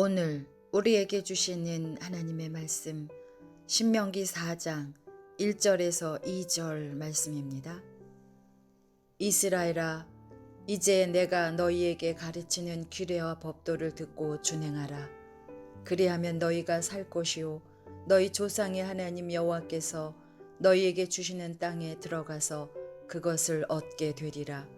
오늘 우리에게 주시는 하나님의 말씀 신명기 4장 1절에서 2절 말씀입니다. 이스라엘아 이제 내가 너희에게 가르치는 규례와 법도를 듣고 준행하라 그리하면 너희가 살 것이요 너희 조상의 하나님 여호와께서 너희에게 주시는 땅에 들어가서 그것을 얻게 되리라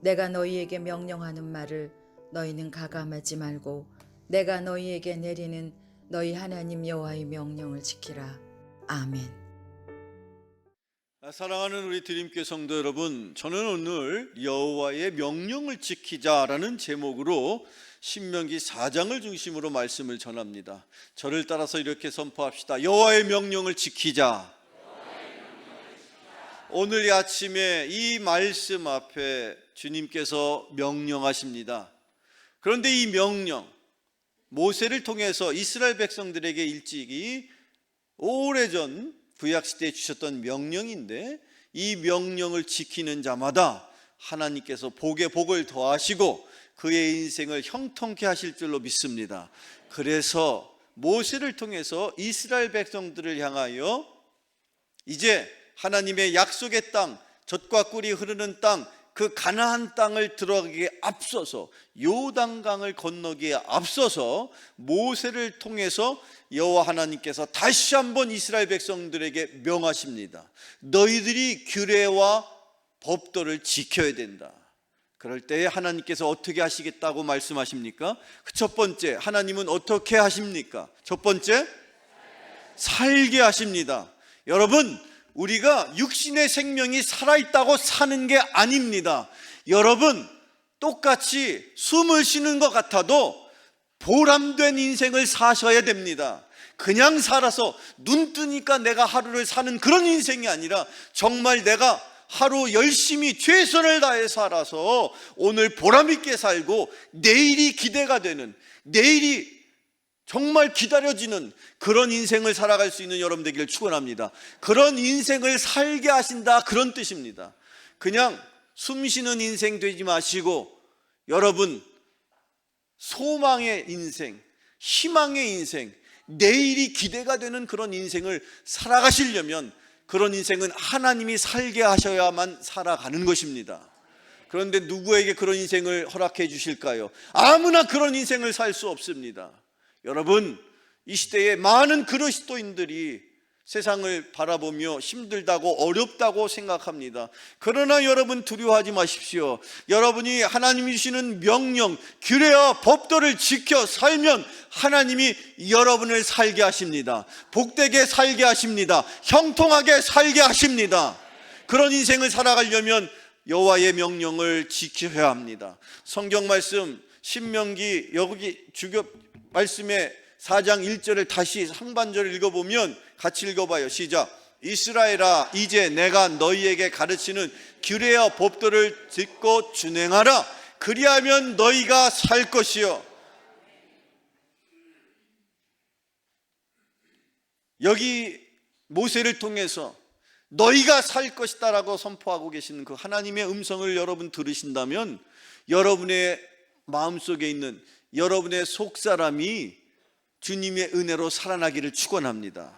내가 너희에게 명령하는 말을 너희는 가감하지 말고 내가 너희에게 내리는 너희 하나님 여호와의 명령을 지키라. 아멘. 아, 사랑하는 우리 드림교 성도 여러분, 저는 오늘 여호와의 명령을 지키자라는 제목으로 신명기 4장을 중심으로 말씀을 전합니다. 저를 따라서 이렇게 선포합시다. 여호와의 명령을 지키자. 오늘 이 아침에 이 말씀 앞에 주님께서 명령하십니다. 그런데 이 명령, 모세를 통해서 이스라엘 백성들에게 일찍이 오래전 구약 시대에 주셨던 명령인데 이 명령을 지키는 자마다 하나님께서 복에 복을 더하시고 그의 인생을 형통케 하실 줄로 믿습니다. 그래서 모세를 통해서 이스라엘 백성들을 향하여 이제 하나님의 약속의 땅, 젖과 꿀이 흐르는 땅, 그 가나안 땅을 들어가기에 앞서서 요단강을 건너기에 앞서서 모세를 통해서 여호와 하나님께서 다시 한번 이스라엘 백성들에게 명하십니다. 너희들이 규례와 법도를 지켜야 된다. 그럴 때에 하나님께서 어떻게 하시겠다고 말씀하십니까? 그 첫 번째, 하나님은 어떻게 하십니까? 첫 번째, 살게 하십니다. 여러분, 우리가 육신의 생명이 살아있다고 사는 게 아닙니다. 여러분, 똑같이 숨을 쉬는 것 같아도 보람된 인생을 사셔야 됩니다. 그냥 살아서 눈 뜨니까 내가 하루를 사는 그런 인생이 아니라 정말 내가 하루 열심히 최선을 다해 살아서 오늘 보람있게 살고 내일이 기대가 되는 내일이 정말 기다려지는 그런 인생을 살아갈 수 있는 여러분 되기를 축원합니다. 그런 인생을 살게 하신다 그런 뜻입니다. 그냥 숨 쉬는 인생 되지 마시고 여러분 소망의 인생, 희망의 인생, 내일이 기대가 되는 그런 인생을 살아가시려면 그런 인생은 하나님이 살게 하셔야만 살아가는 것입니다. 그런데 누구에게 그런 인생을 허락해 주실까요? 아무나 그런 인생을 살 수 없습니다. 여러분, 이 시대에 많은 그리스도인들이 세상을 바라보며 힘들다고 어렵다고 생각합니다. 그러나 여러분 두려워하지 마십시오. 여러분이 하나님이 주시는 명령, 규례와 법도를 지켜 살면 하나님이 여러분을 살게 하십니다. 복되게 살게 하십니다. 형통하게 살게 하십니다. 그런 인생을 살아가려면 여호와의 명령을 지켜야 합니다. 성경 말씀 신명기 여기 주교 말씀의 4장 1절을 다시 상반절을 읽어보면 같이 읽어봐요. 시작. 이스라엘아, 이제 내가 너희에게 가르치는 규례와 법도를 듣고 준행하라. 그리하면 너희가 살 것이요. 여기 모세를 통해서 너희가 살 것이다라고 선포하고 계시는 그 하나님의 음성을 여러분 들으신다면 여러분의 마음속에 있는 여러분의 속사람이 주님의 은혜로 살아나기를 축원합니다.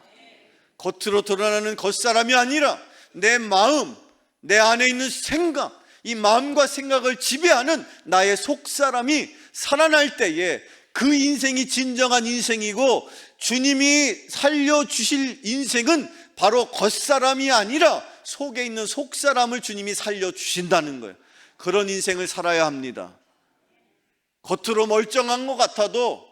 겉으로 드러나는 겉사람이 아니라 내 마음, 내 안에 있는 생각, 이 마음과 생각을 지배하는 나의 속사람이 살아날 때에 그 인생이 진정한 인생이고 주님이 살려주실 인생은 바로 겉사람이 아니라 속에 있는 속사람을 주님이 살려주신다는 거예요. 그런 인생을 살아야 합니다. 겉으로 멀쩡한 것 같아도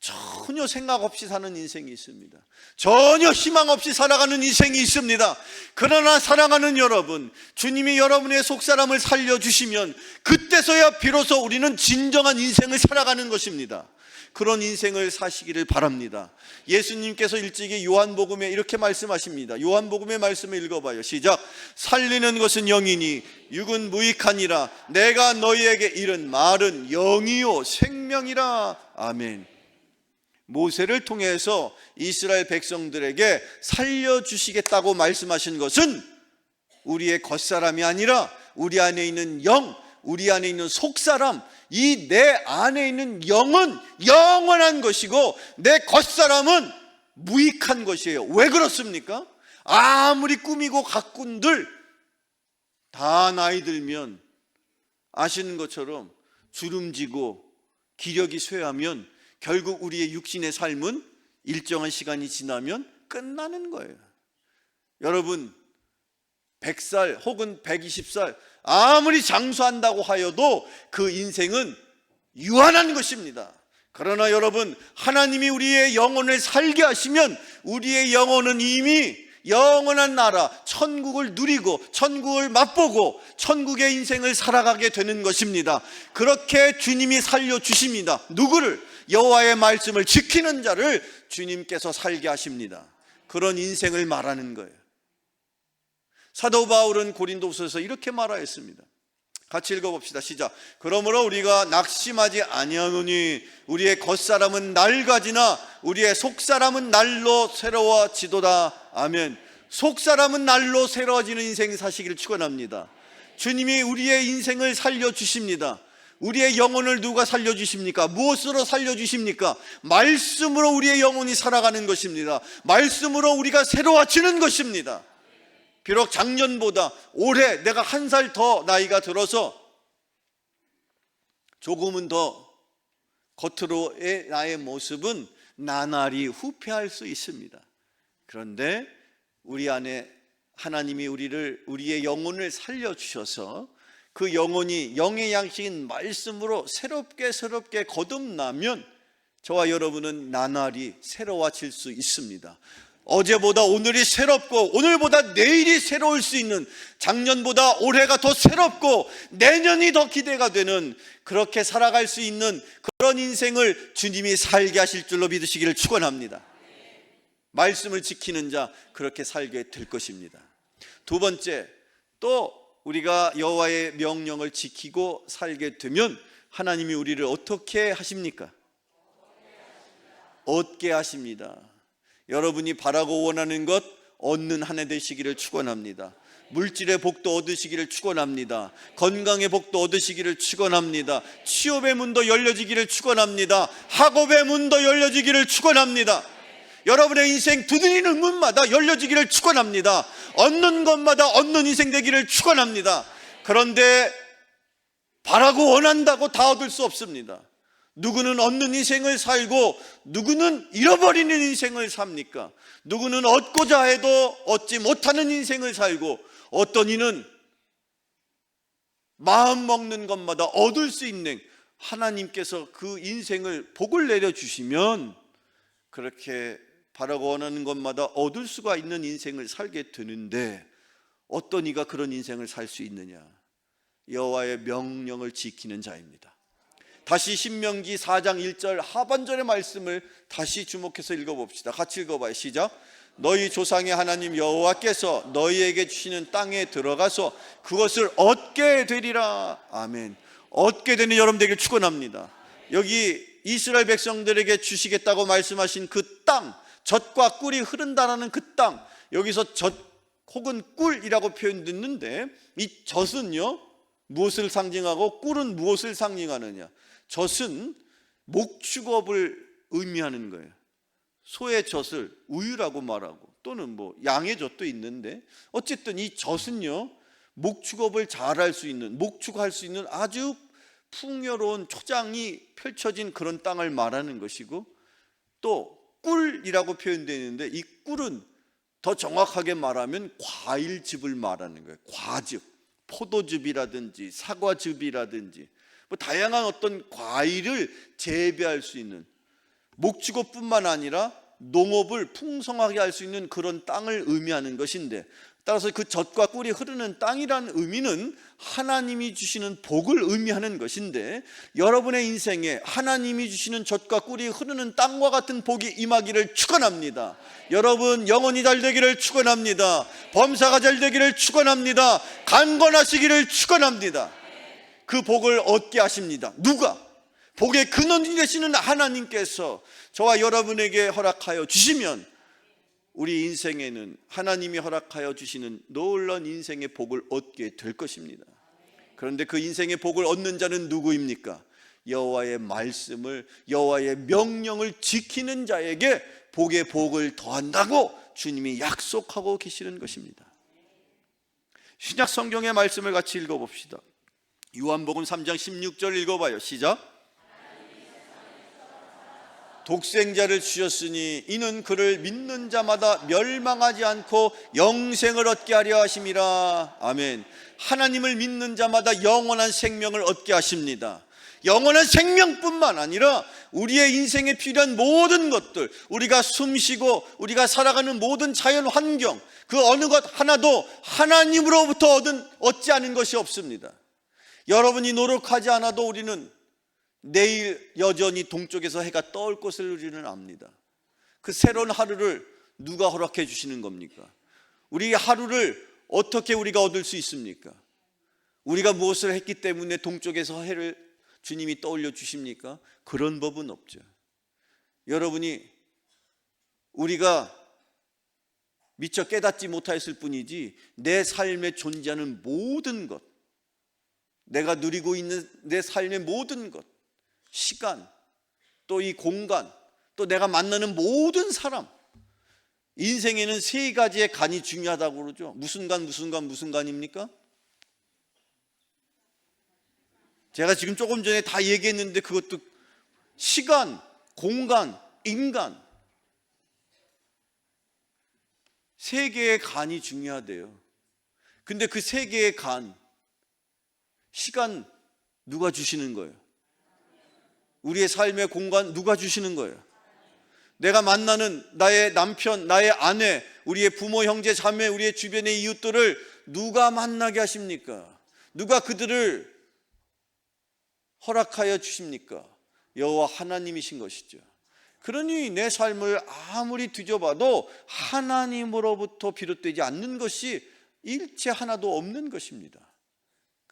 전혀 생각 없이 사는 인생이 있습니다. 전혀 희망 없이 살아가는 인생이 있습니다. 그러나 사랑하는 여러분, 주님이 여러분의 속사람을 살려주시면 그때서야 비로소 우리는 진정한 인생을 살아가는 것입니다. 그런 인생을 사시기를 바랍니다. 예수님께서 일찍이 요한복음에 이렇게 말씀하십니다. 요한복음의 말씀을 읽어봐요. 시작. 살리는 것은 영이니 육은 무익하니라. 내가 너희에게 이른 말은 영이요 생명이라. 아멘. 모세를 통해서 이스라엘 백성들에게 살려주시겠다고 말씀하신 것은 우리의 겉사람이 아니라 우리 안에 있는 영, 우리 안에 있는 속사람, 이 내 안에 있는 영은 영원한 것이고 내 겉사람은 무익한 것이에요. 왜 그렇습니까? 아무리 꾸미고 가꾼들 다 나이 들면 아시는 것처럼 주름지고 기력이 쇠하면 결국 우리의 육신의 삶은 일정한 시간이 지나면 끝나는 거예요. 여러분 100살 혹은 120살 아무리 장수한다고 하여도 그 인생은 유한한 것입니다. 그러나 여러분 하나님이 우리의 영혼을 살게 하시면 우리의 영혼은 이미 영원한 나라 천국을 누리고 천국을 맛보고 천국의 인생을 살아가게 되는 것입니다. 그렇게 주님이 살려 주십니다. 누구를 여호와의 말씀을 지키는 자를 주님께서 살게 하십니다. 그런 인생을 말하는 거예요. 사도 바울은 고린도후서에서 이렇게 말하였습니다. 같이 읽어봅시다. 시작. 그러므로 우리가 낙심하지 아니하노니 우리의 겉사람은 낡아지나 우리의 속사람은 날로 새로워지도다. 아멘. 속사람은 날로 새로워지는 인생 사시기를 축원합니다. 주님이 우리의 인생을 살려 주십니다. 우리의 영혼을 누가 살려 주십니까? 무엇으로 살려 주십니까? 말씀으로 우리의 영혼이 살아가는 것입니다. 말씀으로 우리가 새로워지는 것입니다. 비록 작년보다 올해 내가 한 살 더 나이가 들어서 조금은 더 겉으로의 나의 모습은 나날이 후퇴할 수 있습니다. 그런데 우리 안에 하나님이 우리를 우리의 영혼을 살려 주셔서 그 영혼이 영의 양식인 말씀으로 새롭게 새롭게 거듭나면 저와 여러분은 나날이 새로워질 수 있습니다. 어제보다 오늘이 새롭고 오늘보다 내일이 새로울 수 있는 작년보다 올해가 더 새롭고 내년이 더 기대가 되는 그렇게 살아갈 수 있는 그런 인생을 주님이 살게 하실 줄로 믿으시기를 축원합니다. 말씀을 지키는 자 그렇게 살게 될 것입니다. 두 번째 또 우리가 여호와의 명령을 지키고 살게 되면 하나님이 우리를 어떻게 하십니까? 얻게 하십니다. 여러분이 바라고 원하는 것 얻는 한 해 되시기를 축원합니다. 물질의 복도 얻으시기를 축원합니다. 건강의 복도 얻으시기를 축원합니다. 취업의 문도 열려지기를 축원합니다. 학업의 문도 열려지기를 축원합니다. 여러분의 인생 두드리는 문마다 열려지기를 축원합니다. 얻는 것마다 얻는 인생 되기를 축원합니다. 그런데 바라고 원한다고 다 얻을 수 없습니다. 누구는 얻는 인생을 살고 누구는 잃어버리는 인생을 삽니까? 누구는 얻고자 해도 얻지 못하는 인생을 살고 어떤 이는 마음 먹는 것마다 얻을 수 있는 하나님께서 그 인생을 복을 내려 주시면 그렇게 바라고 원하는 것마다 얻을 수가 있는 인생을 살게 되는데 어떤 이가 그런 인생을 살 수 있느냐? 여호와의 명령을 지키는 자입니다. 다시 신명기 4장 1절 하반절의 말씀을 다시 주목해서 읽어봅시다. 같이 읽어봐요. 시작. 너희 조상의 하나님 여호와께서 너희에게 주시는 땅에 들어가서 그것을 얻게 되리라. 아멘. 얻게 되는 여러분 되길 축원합니다. 여기 이스라엘 백성들에게 주시겠다고 말씀하신 그 땅, 젖과 꿀이 흐른다라는 그 땅, 여기서 젖 혹은 꿀이라고 표현 듣는데 이 젖은요 무엇을 상징하고 꿀은 무엇을 상징하느냐? 젖은 목축업을 의미하는 거예요. 소의 젖을 우유라고 말하고 또는 뭐 양의 젖도 있는데 어쨌든 이 젖은요 목축업을 잘할 수 있는 목축할 수 있는 아주 풍요로운 초장이 펼쳐진 그런 땅을 말하는 것이고 또 꿀이라고 표현되어 있는데 이 꿀은 더 정확하게 말하면 과일즙을 말하는 거예요. 과즙, 포도즙이라든지 사과즙이라든지 뭐 다양한 어떤 과일을 재배할 수 있는 목축업뿐만 아니라 농업을 풍성하게 할 수 있는 그런 땅을 의미하는 것인데 따라서 그 젖과 꿀이 흐르는 땅이라는 의미는 하나님이 주시는 복을 의미하는 것인데 여러분의 인생에 하나님이 주시는 젖과 꿀이 흐르는 땅과 같은 복이 임하기를 축원합니다. 여러분 영혼이 잘 되기를 축원합니다. 범사가 잘 되기를 축원합니다. 강건하시기를 축원합니다. 그 복을 얻게 하십니다. 누가? 복의 근원이 되시는 하나님께서 저와 여러분에게 허락하여 주시면 우리 인생에는 하나님이 허락하여 주시는 놀라운 인생의 복을 얻게 될 것입니다. 그런데 그 인생의 복을 얻는 자는 누구입니까? 여호와의 말씀을 여호와의 명령을 지키는 자에게 복의 복을 더한다고 주님이 약속하고 계시는 것입니다. 신약 성경의 말씀을 같이 읽어 봅시다. 요한복음 3장 16절 읽어 봐요. 시작. 독생자를 주셨으니 이는 그를 믿는 자마다 멸망하지 않고 영생을 얻게 하려 하심이라. 아멘. 하나님을 믿는 자마다 영원한 생명을 얻게 하십니다. 영원한 생명뿐만 아니라 우리의 인생에 필요한 모든 것들, 우리가 숨쉬고 우리가 살아가는 모든 자연 환경, 그 어느 것 하나도 하나님으로부터 얻은 얻지 않은 것이 없습니다. 여러분이 노력하지 않아도 우리는 내일 여전히 동쪽에서 해가 떠올 것을 우리는 압니다. 그 새로운 하루를 누가 허락해 주시는 겁니까? 우리 하루를 어떻게 우리가 얻을 수 있습니까? 우리가 무엇을 했기 때문에 동쪽에서 해를 주님이 떠올려 주십니까? 그런 법은 없죠. 여러분이 우리가 미처 깨닫지 못하였을 뿐이지 내 삶에 존재하는 모든 것, 내가 누리고 있는 내 삶의 모든 것, 시간, 또 이 공간, 또 내가 만나는 모든 사람, 인생에는 세 가지의 간이 중요하다고 그러죠. 무슨 간, 무슨 간, 무슨 간입니까? 제가 지금 조금 전에 다 얘기했는데 그것도 시간, 공간, 인간 세 개의 간이 중요하대요. 근데 그 세 개의 간 시간 누가 주시는 거예요? 우리의 삶의 공간 누가 주시는 거예요? 내가 만나는 나의 남편, 나의 아내, 우리의 부모, 형제, 자매, 우리의 주변의 이웃들을 누가 만나게 하십니까? 누가 그들을 허락하여 주십니까? 여호와 하나님이신 것이죠. 그러니 내 삶을 아무리 뒤져봐도 하나님으로부터 비롯되지 않는 것이 일체 하나도 없는 것입니다.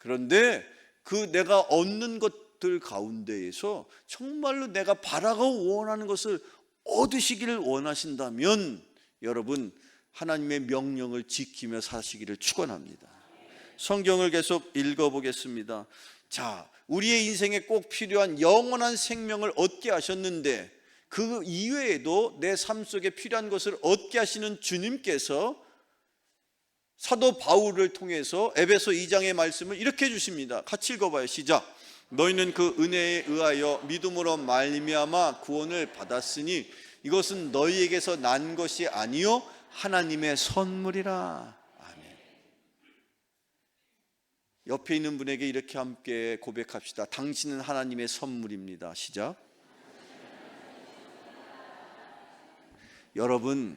그런데 그 내가 얻는 것들 가운데에서 정말로 내가 바라고 원하는 것을 얻으시기를 원하신다면 여러분 하나님의 명령을 지키며 사시기를 축원합니다. 성경을 계속 읽어 보겠습니다. 자, 우리의 인생에 꼭 필요한 영원한 생명을 얻게 하셨는데 그 이외에도 내 삶 속에 필요한 것을 얻게 하시는 주님께서 사도 바울을 통해서 에베소 2장의 말씀을 이렇게 해 주십니다. 같이 읽어 봐요. 시작. 너희는 그 은혜에 의하여 믿음으로 말미암아 구원을 받았으니 이것은 너희에게서 난 것이 아니요 하나님의 선물이라. 아멘. 옆에 있는 분에게 이렇게 함께 고백합시다. 당신은 하나님의 선물입니다. 시작. 여러분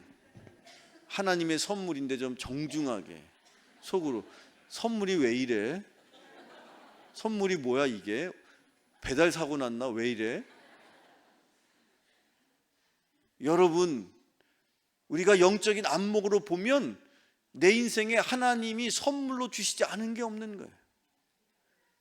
하나님의 선물인데 좀 정중하게 속으로 선물이 왜 이래? 선물이 뭐야 이게? 배달 사고 났나? 왜 이래? 여러분 우리가 영적인 안목으로 보면 내 인생에 하나님이 선물로 주시지 않은 게 없는 거예요.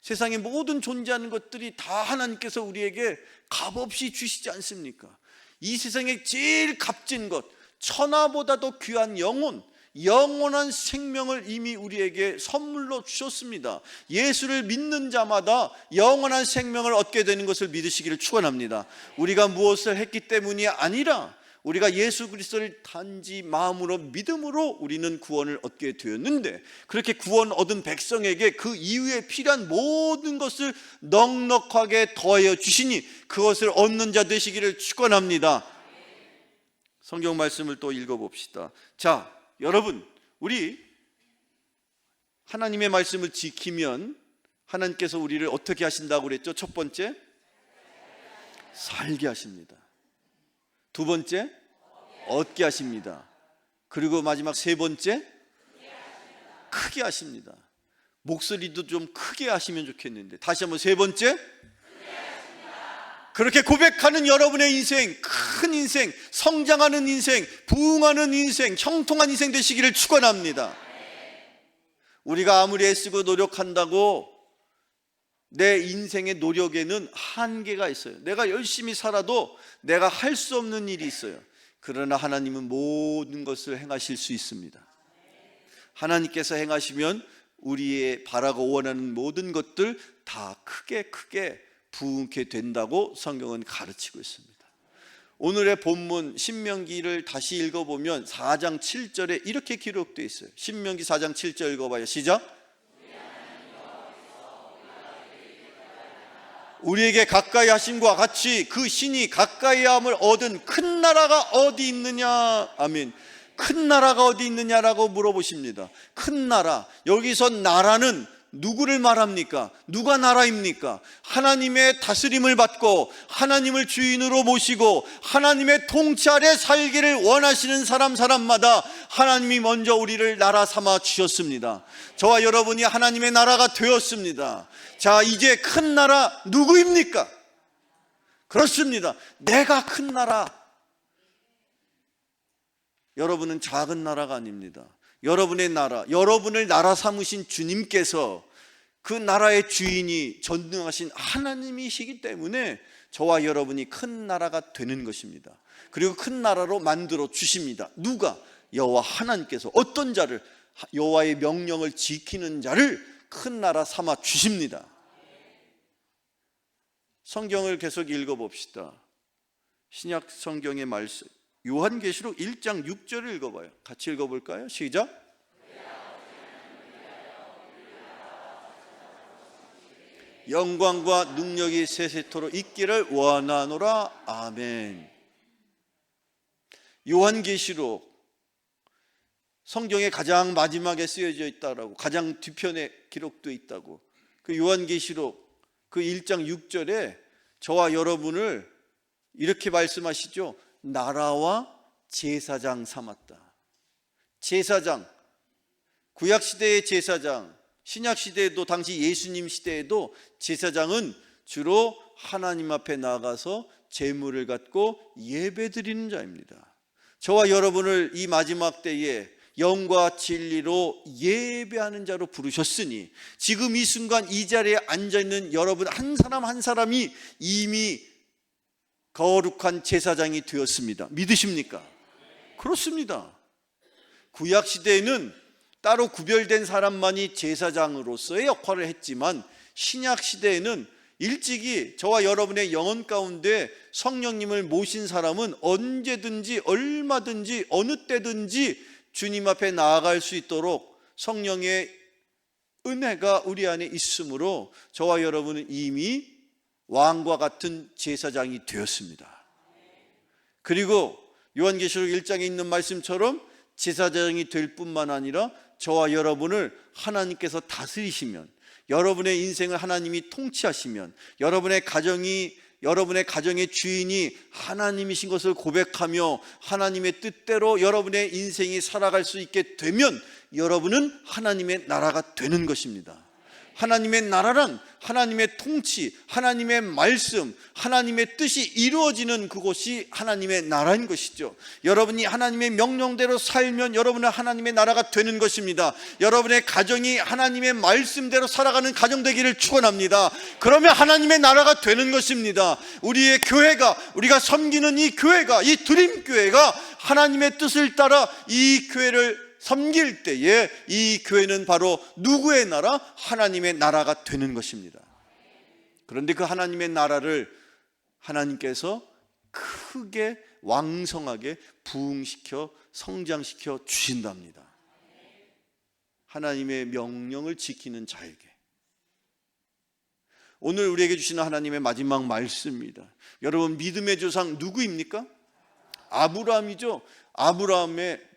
세상의 모든 존재하는 것들이 다 하나님께서 우리에게 값없이 주시지 않습니까? 이 세상에 제일 값진 것, 천하보다도 귀한 영혼, 영원한 생명을 이미 우리에게 선물로 주셨습니다. 예수를 믿는 자마다 영원한 생명을 얻게 되는 것을 믿으시기를 축원합니다. 우리가 무엇을 했기 때문이 아니라 우리가 예수 그리스도를 단지 마음으로 믿음으로 우리는 구원을 얻게 되었는데 그렇게 구원 얻은 백성에게 그 이후에 필요한 모든 것을 넉넉하게 더하여 주시니 그것을 얻는 자 되시기를 축원합니다. 성경 말씀을 또 읽어 봅시다. 자, 여러분, 우리 하나님의 말씀을 지키면 하나님께서 우리를 어떻게 하신다고 그랬죠? 첫 번째, 살게 하십니다. 두 번째, 얻게 하십니다. 그리고 마지막 세 번째, 크게 하십니다. 목소리도 좀 크게 하시면 좋겠는데 다시 한번 세 번째, 그렇게 고백하는 여러분의 인생, 큰 인생, 성장하는 인생, 부흥하는 인생, 형통한 인생 되시기를 축원합니다. 우리가 아무리 애쓰고 노력한다고 내 인생의 노력에는 한계가 있어요. 내가 열심히 살아도 내가 할 수 없는 일이 있어요. 그러나 하나님은 모든 것을 행하실 수 있습니다. 하나님께서 행하시면 우리의 바라고 원하는 모든 것들 다 크게 크게 부흥케 된다고 성경은 가르치고 있습니다. 오늘의 본문 신명기를 다시 읽어보면 4장 7절에 이렇게 기록되어 있어요. 신명기 4장 7절 읽어봐요. 시작. 우리에게 가까이 하심과 같이 그 신이 가까이 함을 얻은 큰 나라가 어디 있느냐? 아멘. 큰 나라가 어디 있느냐라고 물어보십니다. 큰 나라. 여기서 나라는 누구를 말합니까? 누가 나라입니까? 하나님의 다스림을 받고 하나님을 주인으로 모시고 하나님의 통치 아래 살기를 원하시는 사람 사람마다 하나님이 먼저 우리를 나라 삼아 주셨습니다. 저와 여러분이 하나님의 나라가 되었습니다. 자, 이제 큰 나라 누구입니까? 그렇습니다. 내가 큰 나라. 여러분은 작은 나라가 아닙니다. 여러분의 나라, 여러분을 나라 삼으신 주님께서 그 나라의 주인이 전능하신 하나님이시기 때문에 저와 여러분이 큰 나라가 되는 것입니다. 그리고 큰 나라로 만들어 주십니다. 누가? 여호와 하나님께서 어떤 자를 여호와의 명령을 지키는 자를 큰 나라 삼아 주십니다. 성경을 계속 읽어 봅시다. 신약 성경의 말씀 요한계시록 1장 6절을 읽어 봐요. 같이 읽어 볼까요? 시작. 영광과 능력이 세세토록 있기를 원하노라. 아멘. 요한계시록 성경의 가장 마지막에 쓰여져 있다라고 가장 뒤편에 기록되어 있다고. 그 요한계시록 그 1장 6절에 저와 여러분을 이렇게 말씀하시죠. 나라와 제사장 삼았다. 제사장 구약 시대의 제사장 신약 시대에도 당시 예수님 시대에도 제사장은 주로 하나님 앞에 나가서 제물을 갖고 예배 드리는 자입니다. 저와 여러분을 이 마지막 때에 영과 진리로 예배하는 자로 부르셨으니 지금 이 순간 이 자리에 앉아 있는 여러분 한 사람 한 사람이 이미 거룩한 제사장이 되었습니다. 믿으십니까? 그렇습니다. 구약 시대에는 따로 구별된 사람만이 제사장으로서의 역할을 했지만 신약 시대에는 일찍이 저와 여러분의 영혼 가운데 성령님을 모신 사람은 언제든지 얼마든지 어느 때든지 주님 앞에 나아갈 수 있도록 성령의 은혜가 우리 안에 있으므로 저와 여러분은 이미 왕과 같은 제사장이 되었습니다. 그리고 요한계시록 1장에 있는 말씀처럼 제사장이 될 뿐만 아니라 저와 여러분을 하나님께서 다스리시면 여러분의 인생을 하나님이 통치하시면 여러분의 가정이 여러분의 가정의 주인이 하나님이신 것을 고백하며 하나님의 뜻대로 여러분의 인생이 살아갈 수 있게 되면 여러분은 하나님의 나라가 되는 것입니다. 하나님의 나라란 하나님의 통치, 하나님의 말씀, 하나님의 뜻이 이루어지는 그곳이 하나님의 나라인 것이죠. 여러분이 하나님의 명령대로 살면 여러분은 하나님의 나라가 되는 것입니다. 여러분의 가정이 하나님의 말씀대로 살아가는 가정 되기를 축원합니다. 그러면 하나님의 나라가 되는 것입니다. 우리의 교회가 우리가 섬기는 이 교회가 이 드림 교회가 하나님의 뜻을 따라 이 교회를 섬길 때에 이 교회는 바로 누구의 나라? 하나님의 나라가 되는 것입니다. 그런데 그 하나님의 나라를 하나님께서 크게 왕성하게 부흥시켜 성장시켜 주신답니다. 하나님의 명령을 지키는 자에게. 오늘 우리에게 주시는 하나님의 마지막 말씀입니다. 여러분 믿음의 조상 누구입니까? 아브라함이죠. 아브라함의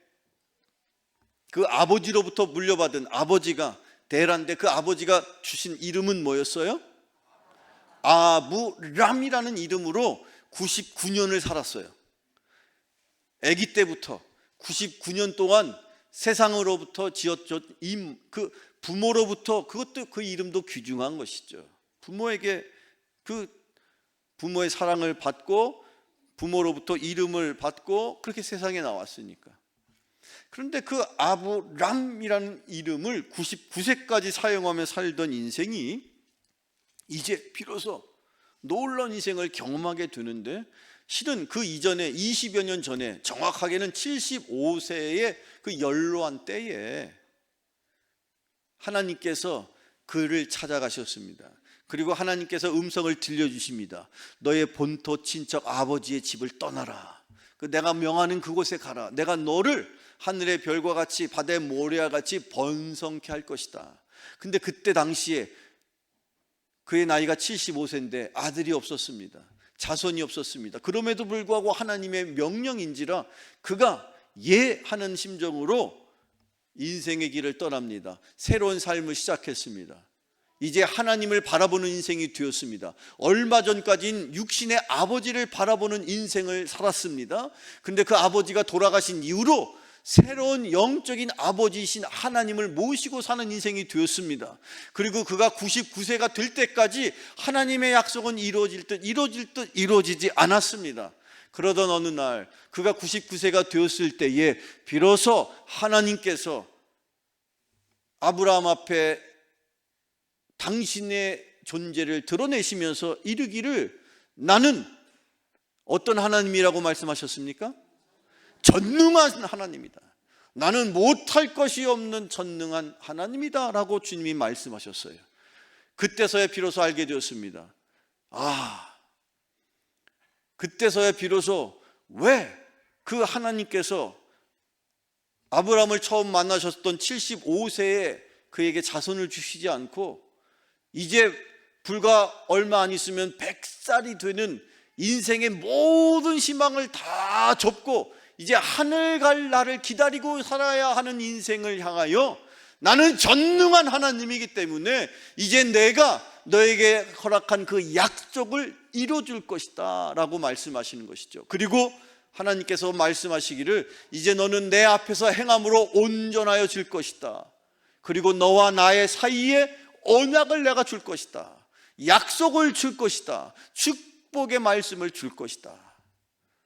그 아버지로부터 물려받은 아버지가 대란데 그 아버지가 주신 이름은 뭐였어요? 아브람이라는 이름으로 99년을 살았어요. 아기 때부터 99년 동안 세상으로부터 지었죠. 그 부모로부터 그것도 그 이름도 귀중한 것이죠. 부모에게 그 부모의 사랑을 받고 부모로부터 이름을 받고 그렇게 세상에 나왔으니까. 그런데 그 아브람이라는 이름을 99세까지 사용하며 살던 인생이 이제 비로소 놀라운 인생을 경험하게 되는데 실은 그 이전에 20여 년 전에 정확하게는 75세의 그 연로한 때에 하나님께서 그를 찾아가셨습니다. 그리고 하나님께서 음성을 들려주십니다. 너의 본토 친척 아버지의 집을 떠나라. 그 내가 명하는 그곳에 가라. 내가 너를 하늘의 별과 같이 바다의 모래와 같이 번성케 할 것이다. 근데 그때 당시에 그의 나이가 75세인데 아들이 없었습니다. 자손이 없었습니다. 그럼에도 불구하고 하나님의 명령인지라 그가 예 하는 심정으로 인생의 길을 떠납니다. 새로운 삶을 시작했습니다. 이제 하나님을 바라보는 인생이 되었습니다. 얼마 전까지는 육신의 아버지를 바라보는 인생을 살았습니다. 근데 그 아버지가 돌아가신 이후로 새로운 영적인 아버지이신 하나님을 모시고 사는 인생이 되었습니다. 그리고 그가 99세가 될 때까지 하나님의 약속은 이루어질 듯 이루어질 듯 이루어지지 않았습니다. 그러던 어느 날 그가 99세가 되었을 때에 비로소 하나님께서 아브라함 앞에 당신의 존재를 드러내시면서 이르기를 나는 어떤 하나님이라고 말씀하셨습니까? 전능한 하나님이다. 나는 못할 것이 없는 전능한 하나님이다 라고 주님이 말씀하셨어요. 그때서야 비로소 알게 되었습니다. 아, 그때서야 비로소 왜 그 하나님께서 아브라함을 처음 만나셨던 75세에 그에게 자손을 주시지 않고 이제 불과 얼마 안 있으면 100살이 되는 인생의 모든 희망을 다 접고 이제 하늘 갈 날을 기다리고 살아야 하는 인생을 향하여 나는 전능한 하나님이기 때문에 이제 내가 너에게 허락한 그 약속을 이뤄줄 것이다 라고 말씀하시는 것이죠. 그리고 하나님께서 말씀하시기를 이제 너는 내 앞에서 행함으로 온전하여 질 것이다. 그리고 너와 나의 사이에 언약을 내가 줄 것이다. 약속을 줄 것이다. 축복의 말씀을 줄 것이다.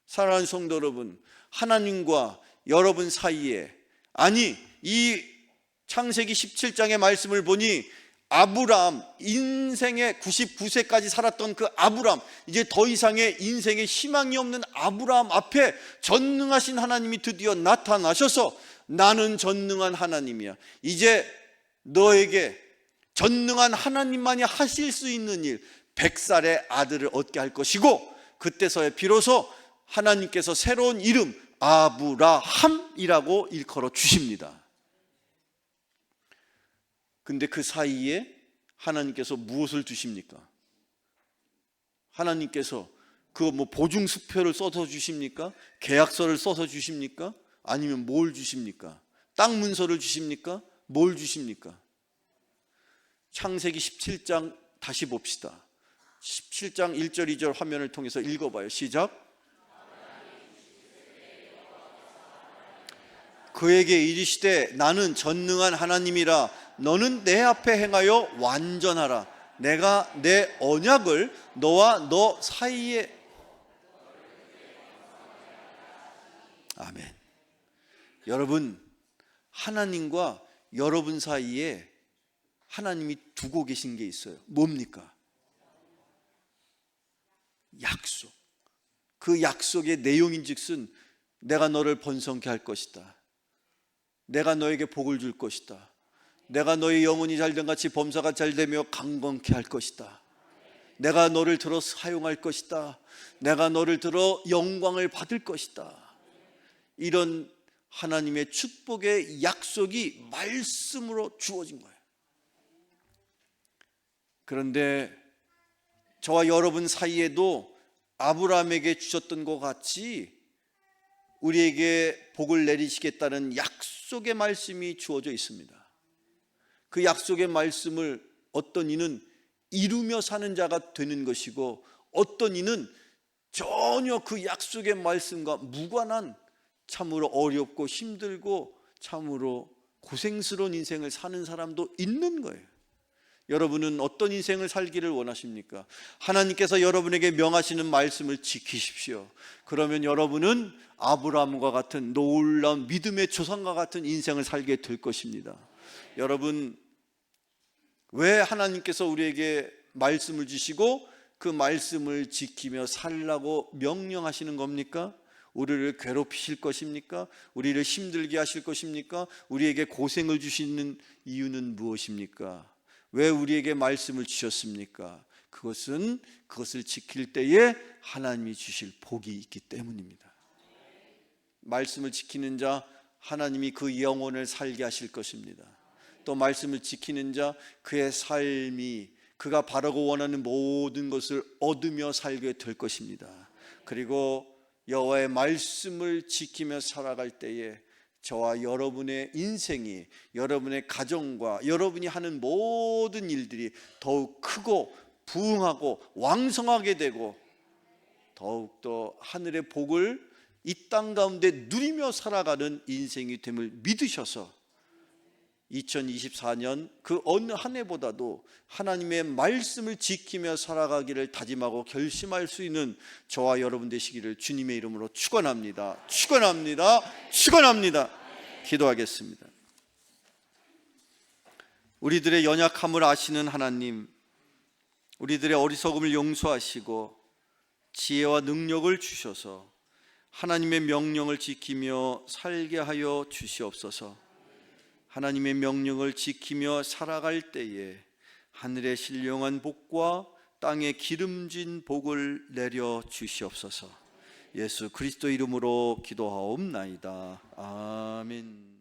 사랑하는 성도 여러분, 하나님과 여러분 사이에 아니 이 창세기 17장의 말씀을 보니 아브람 인생의 99세까지 살았던 그 아브람 이제 더 이상의 인생에 희망이 없는 아브람 앞에 전능하신 하나님이 드디어 나타나셔서 나는 전능한 하나님이야. 이제 너에게 전능한 하나님만이 하실 수 있는 일, 백살의 아들을 얻게 할 것이고 그때서야 비로소 하나님께서 새로운 이름 아브라함이라고 일컬어 주십니다. 근데 그 사이에 하나님께서 무엇을 주십니까? 하나님께서 그 뭐 보증 수표를 써서 주십니까? 계약서를 써서 주십니까? 아니면 뭘 주십니까? 땅 문서를 주십니까? 뭘 주십니까? 창세기 17장 다시 봅시다. 17장 1절 2절 화면을 통해서 읽어봐요. 시작. 그에게 이르시되 나는 전능한 하나님이라 너는 내 앞에 행하여 완전하라. 내가 내 언약을 너와 너 사이에 아멘. 여러분 하나님과 여러분 사이에 하나님이 두고 계신 게 있어요. 뭡니까? 약속. 그 약속의 내용인즉슨 내가 너를 번성케 할 것이다. 내가 너에게 복을 줄 것이다. 내가 너의 영혼이 잘된 같이 범사가 잘되며 강건케 할 것이다. 내가 너를 들어 사용할 것이다. 내가 너를 들어 영광을 받을 것이다. 이런 하나님의 축복의 약속이 말씀으로 주어진 거예요. 그런데 저와 여러분 사이에도 아브라함에게 주셨던 것 같이 우리에게 복을 내리시겠다는 약속의 말씀이 주어져 있습니다. 그 약속의 말씀을 어떤 이는 이루며 사는 자가 되는 것이고 어떤 이는 전혀 그 약속의 말씀과 무관한 참으로 어렵고 힘들고 참으로 고생스러운 인생을 사는 사람도 있는 거예요. 여러분은 어떤 인생을 살기를 원하십니까? 하나님께서 여러분에게 명하시는 말씀을 지키십시오. 그러면 여러분은 아브라함과 같은 놀라운 믿음의 조상과 같은 인생을 살게 될 것입니다. 여러분 왜 하나님께서 우리에게 말씀을 주시고 그 말씀을 지키며 살라고 명령하시는 겁니까? 우리를 괴롭히실 것입니까? 우리를 힘들게 하실 것입니까? 우리에게 고생을 주시는 이유는 무엇입니까? 왜 우리에게 말씀을 주셨습니까? 그것은 그것을 지킬 때에 하나님이 주실 복이 있기 때문입니다. 말씀을 지키는 자 하나님이 그 영혼을 살게 하실 것입니다. 또 말씀을 지키는 자 그의 삶이 그가 바라고 원하는 모든 것을 얻으며 살게 될 것입니다. 그리고 여호와의 말씀을 지키며 살아갈 때에 저와 여러분의 인생이 여러분의 가정과 여러분이 하는 모든 일들이 더욱 크고 부흥하고 왕성하게 되고 더욱더 하늘의 복을 이 땅 가운데 누리며 살아가는 인생이 됨을 믿으셔서 2024년 그 어느 한 해보다도 하나님의 말씀을 지키며 살아가기를 다짐하고 결심할 수 있는 저와 여러분 되시기를 주님의 이름으로 축원합니다. 축원합니다. 축원합니다. 기도하겠습니다. 우리들의 연약함을 아시는 하나님, 우리들의 어리석음을 용서하시고 지혜와 능력을 주셔서 하나님의 명령을 지키며 살게 하여 주시옵소서. 하나님의 명령을 지키며 살아갈 때에 하늘의 신령한 복과 땅의 기름진 복을 내려 주시옵소서. 예수 그리스도 이름으로 기도하옵나이다. 아멘.